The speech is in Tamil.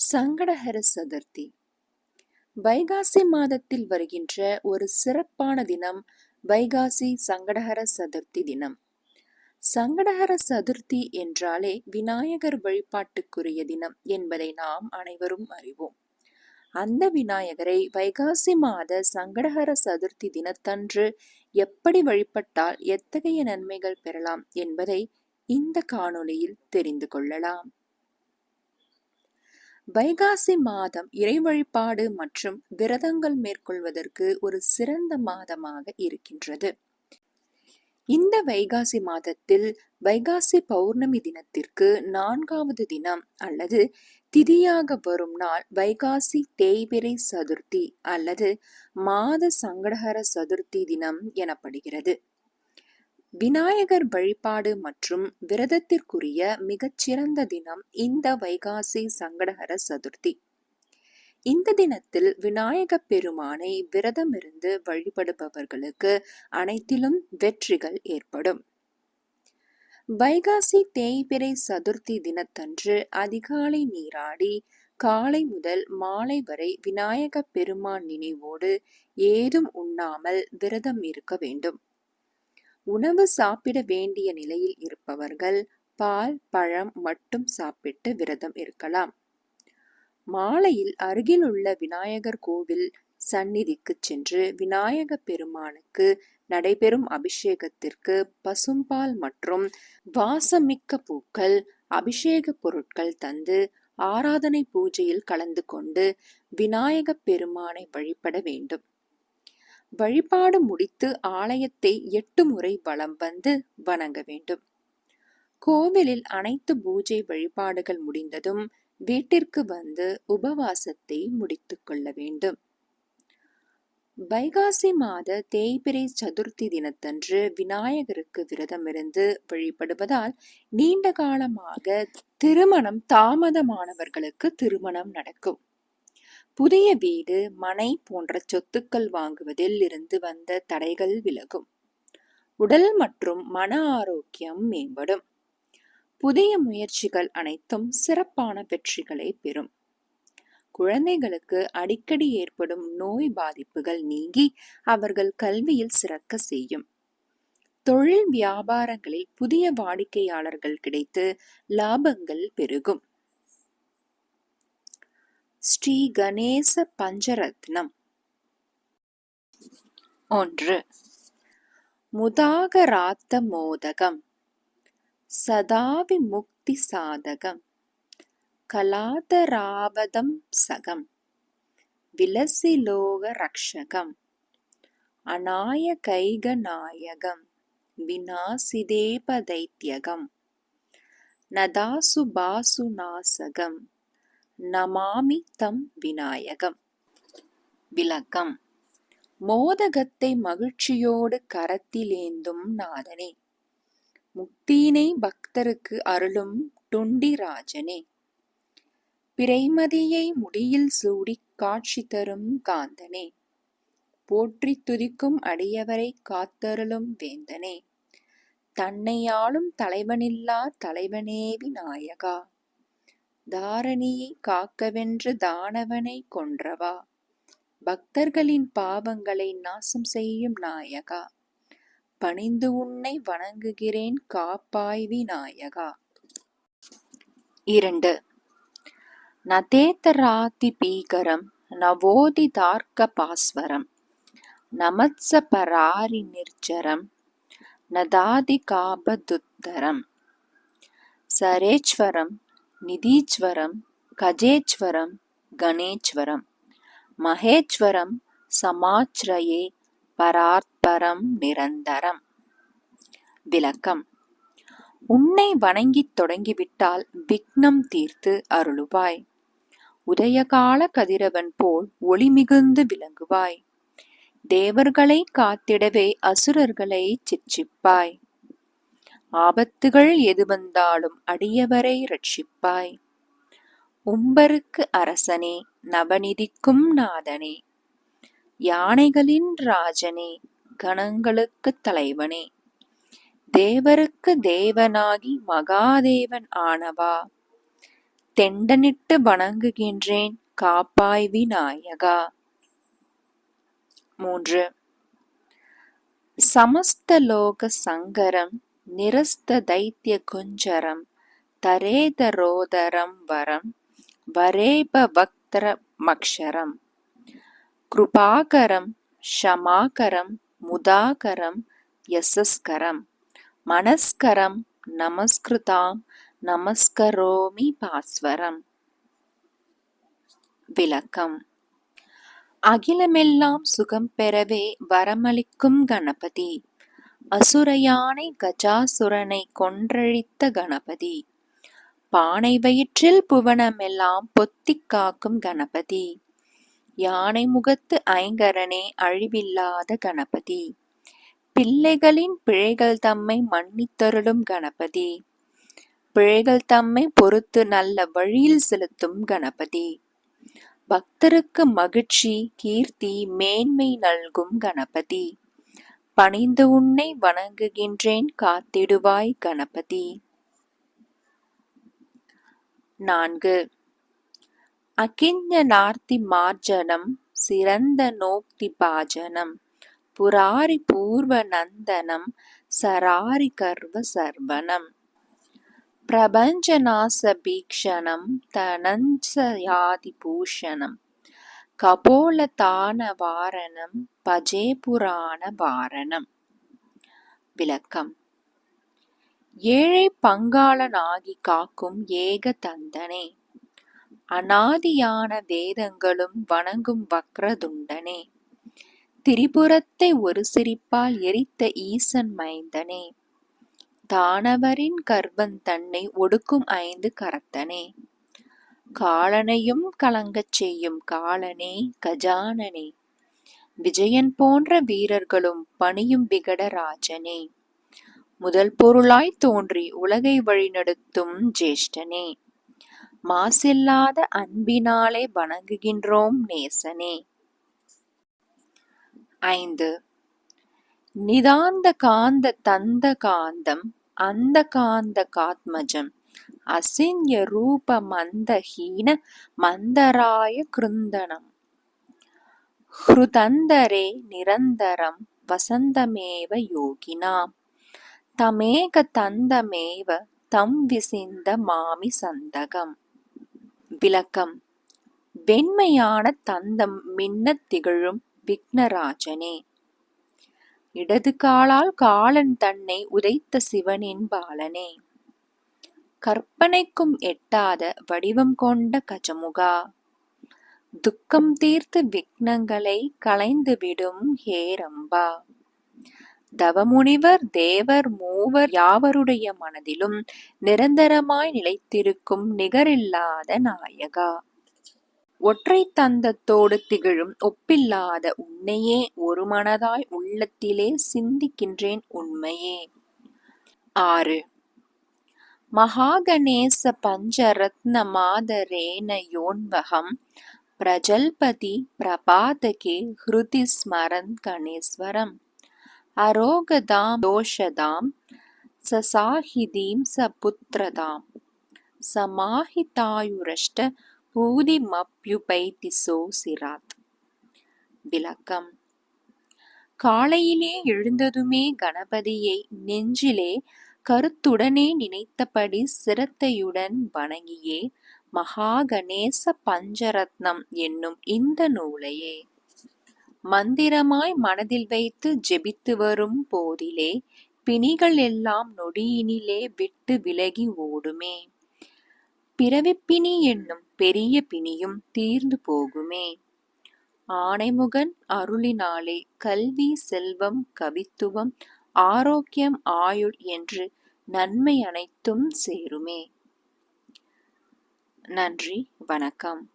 சங்கடஹர சதுர்த்தி. வைகாசி மாதத்தில் வருகின்ற ஒரு சிறப்பான தினம் வைகாசி சங்கடஹர சதுர்த்தி தினம். சங்கடஹர சதுர்த்தி என்றாலே விநாயகர் வழிபாட்டுக்குரிய தினம் என்பதை நாம் அனைவரும் அறிவோம். அந்த விநாயகரை வைகாசி மாத சங்கடஹர சதுர்த்தி தினத்தன்று எப்படி வழிபட்டால் எத்தகைய நன்மைகள் பெறலாம் என்பதை இந்த காணொளியில் தெரிந்து கொள்ளலாம். வைகாசி மாதம் இறை வழிபாடு மற்றும் விரதங்கள் மேற்கொள்வதற்கு ஒரு சிறந்த மாதமாக இருக்கின்றது. இந்த வைகாசி மாதத்தில் வைகாசி பௌர்ணமி தினத்திற்கு நான்காவது தினம் அல்லது திதியாக வரும் நாள் வைகாசி தேய்பிரை சதுர்த்தி அல்லது மாத சங்கடகர சதுர்த்தி தினம் எனப்படுகிறது. விநாயகர் வழிபாடு மற்றும் விரதத்திற்குரிய மிகச்சிறந்த தினம் இந்த வைகாசி சங்கடகர சதுர்த்தி. இந்த தினத்தில் விநாயக பெருமானை விரதமிருந்து வழிபடுபவர்களுக்கு அனைத்திலும் வெற்றிகள் ஏற்படும். வைகாசி தேய்பிறை சதுர்த்தி தினத்தன்று அதிகாலை நீராடி காலை முதல் மாலை வரை விநாயக பெருமான் நினைவோடு ஏதும் உண்ணாமல் விரதம் இருக்க வேண்டும். உணவு சாப்பிட வேண்டிய நிலையில் இருப்பவர்கள் பால் பழம் மட்டும் சாப்பிட்டு விரதம் இருக்கலாம். மாலையில் அருகில் உள்ள விநாயகர் கோவில் சந்நிதிக்கு சென்று விநாயக பெருமானுக்கு நடைபெறும் அபிஷேகத்திற்கு பசும்பால் மற்றும் வாசமிக்க பூக்கள் அபிஷேக பொருட்கள் தந்து ஆராதனை பூஜையில் கலந்து கொண்டு விநாயக பெருமானை வழிபட வேண்டும். வழிபாடு முடித்து ஆலயத்தை எட்டு முறை வலம் வந்து வணங்க வேண்டும். கோவிலில் அனைத்து பூஜை வழிபாடுகள் முடிந்ததும் வீட்டிற்கு வந்து உபவாசத்தை முடித்துக் கொள்ள வேண்டும். வைகாசி மாத தேய்பிரை சதுர்த்தி தினத்தன்று விநாயகருக்கு விரதமிருந்து வழிபடுவதால் நீண்ட காலமாக திருமணம் தாமதமானவர்களுக்கு திருமணம் நடக்கும். புதிய வீடு மனை போன்ற சொத்துக்கள் வாங்குவதில் இருந்து வந்த தடைகள் விலகும். உடல் மற்றும் மன ஆரோக்கியம் மேம்படும். புதிய முயற்சிகள் அனைத்தும் சிறப்பான வெற்றிகளை பெறும். குழந்தைகளுக்கு அடிக்கடி ஏற்படும் நோய் பாதிப்புகள் நீங்கி அவர்கள் கல்வியில் சிறக்க செய்யும். தொழில் வியாபாரங்களில் புதிய வாடிக்கையாளர்கள் கிடைத்து லாபங்கள் பெருகும். ஸ்ரீ கணேச பஞ்சரத்னம். ஒன்று. முதாகராத்த மோதகம். சதாவி முக்தி சாதகம். கலாதராபதம் சகம். விலசிலோக ரக்ஷகம். அநாய கைக நாயகம். விநாசிதேபதைத்யகம் நதாசுபாசு நாசகம் நமாமி தம் விநாயகம். விளக்கம். மோதகத்தை மகிழ்ச்சியோடு கரத்திலேந்தும் நாதனே. முக்தீனை பக்தருக்கு அருளும் டுண்டிராஜனே பிறைமதியை முடியில் சூடி காட்சி தரும் காந்தனே. போற்றி துதிக்கும் அடியவரை காத்தருளும் வேந்தனே. தன்னையாளும் தலைவனில்லா தலைவனே விநாயகா. தாரணியை காக்கவென்று தானவனை கொன்றவா? பக்தர்களின் பாவங்களை நாசம் செய்யும் நாயகா. பணிந்து உன்னை வணங்குகிறேன் காப்பாய் விநாயகா இரண்டு. நதேதராதி பீகரம் நவோதிதார்க்க பாஸ்வரம் நமத்ச நிதீச்வரம் கஜேச்வரம் கணேச்வரம் மகேச்வரம் கஜேஸ்வரம் கணேஸ்வரம் சமாச்ரயே பராத்பரம் நிரந்தரம். விளக்கம். உன்னை வணங்கித் தொடங்கிவிட்டால் விக்னம் தீர்த்து அருளுவாய். உதயகால கதிரவன் போல் ஒளி மிகுந்து விளங்குவாய். தேவர்களை காத்திடவே அசுரர்களை சிச்சிப்பாய். ஆபத்துகள் எது வந்தாலும் அடியவரை ரட்சிப்பாய். உம்பருக்கு அரசனே நவநிதிக்கும் நாதனே. யானைகளின் ராஜனே கணங்களுக்கு தலைவனே. தேவருக்கு தேவனாகி மகாதேவன் ஆனவா. தெண்டனிட்டு வணங்குகின்றேன் காப்பாய் விநாயகா. மூன்று. சமஸ்தலோக சங்கரம் நிரஸ்த தைத்திய குஞ்சரம் தரேதரோதரம் வரம் வரேப வக்தர மக்ஷரம். கிருபாகரம் ஷமாகரம் முதாகரம் யசஸ்கரம். மனஸ்கரம் நமஸ்கிருதாம் நமஸ்கரோமி பாஸ்வரம். விளக்கம். அகிலமெல்லாம் சுகம் பெறவே வரமளிக்கும் கணபதி. அசுரயானை கஜாசுரனை கொன்றழித்த கணபதி. பானை வயிற்றில் புவனமெல்லாம் பொத்திக் காக்கும் கணபதி. யானை முகத்து ஐங்கரனே அழிவில்லாத கணபதி. பிள்ளைகளின் பிழைகள் தம்மை மன்னித்தருளும் கணபதி. பிழைகள் தம்மை பொறுத்து நல்ல வழியில் செலுத்தும் கணபதி. பக்தருக்கு மகிழ்ச்சி கீர்த்தி மேன்மை நல்கும் கணபதி. பணிந்து உன்னை வணங்குகின்றேன் காத்திடுவாய் கணபதி. நான்கு. அகிஞ்சனார்த்தி மார்ஜனம் சிறந்த நோக்தி பாஜனம் புராரி பூர்வ நந்தனம் சராரி கர்வ சர்வனம். பிரபஞ்சநாச பீக்ஷணம் தனஞ்சயாதி பூஷணம். கபோலதான வாரணம் பஜே புராண வாரணம் விளக்கம். ஏழை பங்காளனாகி காக்கும் ஏக தந்தனே. அனாதியான வேதங்களும் வணங்கும் வக்ரதுண்டனே. திரிபுரத்தை ஒரு சிரிப்பால் எரித்த ஈசன் மைந்தனே. தானவரின் கர்ப்பன் தன்னை ஒடுக்கும் ஐந்து கரத்தனே. காலனையும் கலங்கச் செய்யும் காலனே கஜானனே. விஜயன் போன்ற வீரர்களும் பணியும் விகடராஜனே முதல் பொருளாய் தோன்றி உலகை வழிநடத்தும் ஜேஷ்டனே. மாசில்லாத அன்பினாலே வணங்குகின்றோம் நேசனே. ஐந்து. நிதாந்த காந்த தந்த காந்தம் அந்த காந்த காத்மஜம். அசின்ய ரூப மந்தஹீன மந்தராய கிருந்தனம். ஹிருதந்தரே நிரந்தரம் வசந்தமேவ யோகினாம். தமேக தந்தமேவ தம் விசிந்த மாமி சந்தகம். விளக்கம். வெண்மையான தந்தம் மின்னத் திகழும் விக்னராஜனே. இடது காலால் காலன் தன்னை உதைத்த சிவனின் பாலனே. கற்பனைக்கும் எட்டாத வடிவம் கொண்ட கஜமுகா. துக்கம் தீர்த்து விக்னங்களை களைந்துவிடும் ஹேரம்பா தவமுனிவர் தேவர் மூவர் யாவருடைய மனதிலும் நிரந்தரமாய் நிலைத்திருக்கும் நிகரில்லாத நாயகா. ஒற்றை தந்தத்தோடு திகழும் ஒப்பில்லாத உன்னையே ஒரு மனதாய் உள்ளத்திலே சிந்திக்கின்றேன் உண்மையே. ஆறு. மகாகணேச பஞ்சரத்ன மாதரேன யோன்வகம் பிரஜல்பதி பிரபாதகே ஹிருதி ஸ்மரன் கணேஸ்வரம். அரோகதாம் தோஷதாம் சசாஹிதீம் சபுத்திரதாம். சமாஹிதாயுரஷ்ட பூதிமப்யுபைதி சிராத். விளக்கம். காலையிலே எழுந்ததுமே கணபதியை நெஞ்சிலே கருத்துடனே நினைத்தபடி சிரத்தையுடன் வணங்கியே மகாகணேச பஞ்சரத்னம் என்னும் இந்த நூலையே. மந்திரமாய் மனதில் வைத்து ஜெபித்து வரும் போதிலே பிணிகள் எல்லாம் நொடியினிலே விட்டு விலகி ஓடுமே. பிறவிப்பிணி என்னும் பெரிய பிணியும் தீர்ந்து போகுமே. ஆனைமுகன் அருளினாலே கல்வி செல்வம் கவித்துவம் ஆரோக்கியம் ஆயுள் என்று நன்மை அனைத்தும் சேருமே. நன்றி வணக்கம்.